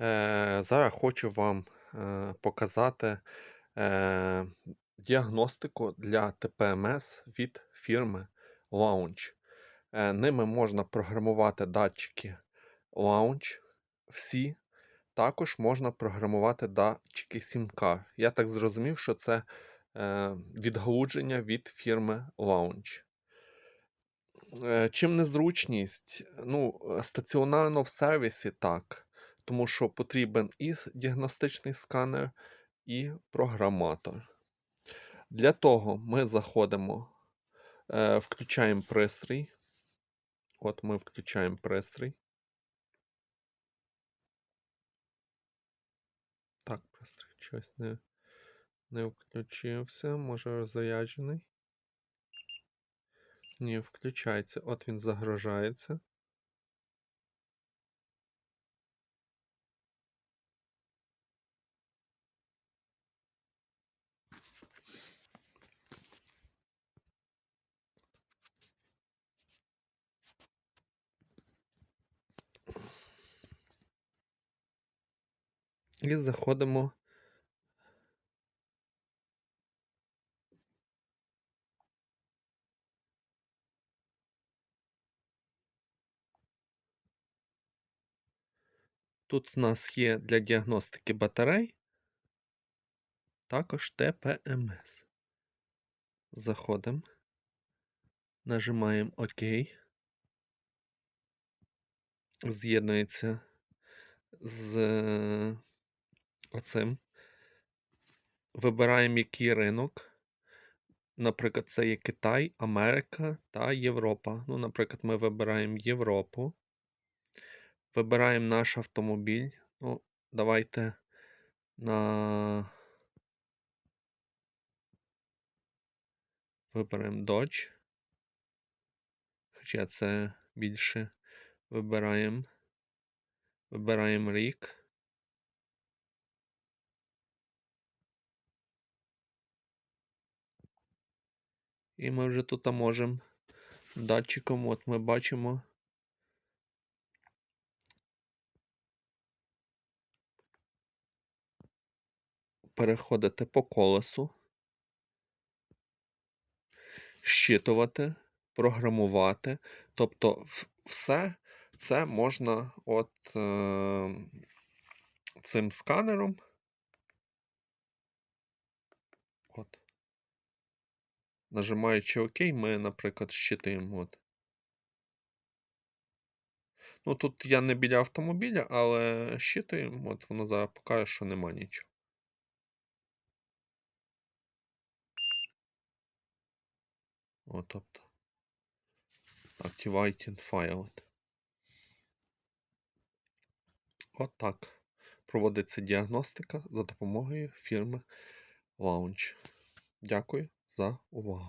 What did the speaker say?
Е, Зараз хочу вам е, показати е, діагностику для ТПМС від фірми Launch. Ними можна програмувати датчики Launch всі. Також можна програмувати датчики Сімка. Я так зрозумів, що це відгалудження від фірми Launch. Чим незручність? Ну, стаціонарно в сервісі так, тому що потрібен і діагностичний сканер, і програматор. Для того ми заходимо, е, включаємо пристрій. От ми включаємо пристрій. Так, пристрій щось не, не включився. Може заряджений. Ні, включається. От він загружається. І заходимо. Тут в нас є для діагностики батарей, також ТПМС. Заходимо, нажимаємо ОК. З'єднується з оцим. Вибираємо який ринок. Наприклад, це є Китай, Америка та Європа. Ну, наприклад, ми вибираємо Європу. Вибираємо наш автомобіль. Ну, давайте на. Виберемо Dodge. Хоча це більше вибираємо. Вибираємо рік. І ми вже тут можемо датчиком, от ми бачимо. Переходити по колесу, щитувати, програмувати. Тобто, все це можна от е, цим сканером. От. Нажимаючи ОК, ми, наприклад, щитуємо. От. Ну, тут я не біля автомобіля, але щитуємо, от воно зараз покаже, що нема нічого. От, тобто. Activating file. От так. Проводиться діагностика за допомогою фірми Launch. Дякую за увагу.